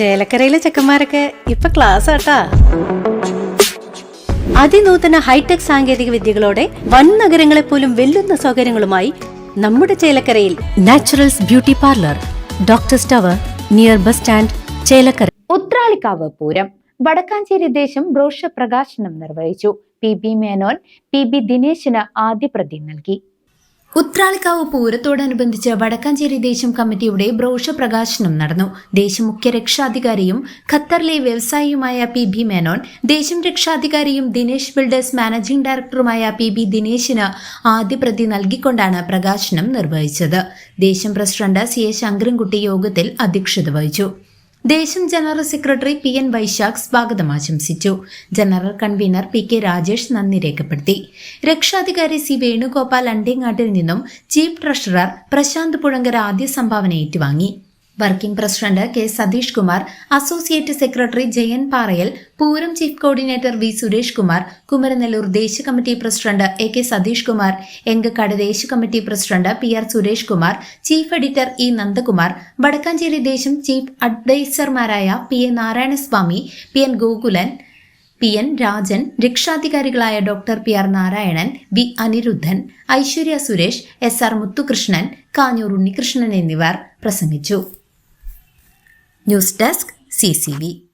ചേലക്കരയിലെ ചെക്കന്മാരൊക്കെ ഇപ്പൊ ക്ലാസ് ആട്ടാ. അതിനൂതന ഹൈടെക് സാങ്കേതിക വിദ്യകളോടെ വൻ നഗരങ്ങളെ പോലും വെല്ലുന്ന സൗകര്യങ്ങളുമായി നമ്മുടെ ചേലക്കരയിൽ naturals beauty parlour doctor സ്റ്റവർ near bus stand Chelakkara. Uthralikkavu Pooram Vadakkancheri ദേശം ബ്രോഷ പ്രകാശനം നിർവഹിച്ചു. P. B Menon P. B ദിനേശിന് ആദ്യ പ്രതി നൽകി. ഉത്രാളിക്കാവ് പൂരത്തോടനുബന്ധിച്ച് വടക്കാഞ്ചേരി ദേശം കമ്മിറ്റിയുടെ ബ്രോഷ പ്രകാശനം നടന്നു. ദേശം മുഖ്യ രക്ഷാധികാരിയും ഖത്തറിലെ വ്യവസായിയുമായ പി ബി മേനോൻ ദേശം രക്ഷാധികാരിയും ദിനേശ് ബിൽഡേഴ്സ് മാനേജിംഗ് ഡയറക്ടറുമായ പി ബി ദിനേശിന് ആദ്യ പ്രതി നൽകിക്കൊണ്ടാണ് പ്രകാശനം നിർവഹിച്ചത്. ദേശം പ്രസിഡന്റ് സി എ ശങ്കരൻകുട്ടി യോഗത്തിൽ അധ്യക്ഷത വഹിച്ചു. ദേശം general secretary P N Vaishakh സ്വാഗതം ആശംസിച്ചു. General convener P K Rajesh നന്ദി രേഖപ്പെടുത്തി. രക്ഷാധികാരി സി വേണുഗോപാൽ അണ്ടേങ്ങാട്ടിൽ നിന്നും ചീഫ് ട്രഷറർ പ്രശാന്ത് പുഴങ്കര ആദ്യ സംഭാവന ഏറ്റുവാങ്ങി. Working president K Satheesh Kumar associate secretary Jayan Parayal Pooram chief coordinator V Suresh Kumar Kumaranellur ദേശീയ committee president A K Satheesh Kumar Engakkad ദേശീയ committee president P R Suresh Kumar chief editor E Nandakumar Vadakkancheri ദേശം chief അഡ്വൈസർമാരായ P A Narayanaswamy P N Gokulan P N Rajan രക്ഷാധികാരികളായ doctor P R Narayanan V Aniruddhan Aishwarya Suresh S R Muthukrishnan Kanjoor Unnikrishnan എന്നിവർ പ്രസംഗിച്ചു. News desk C C V.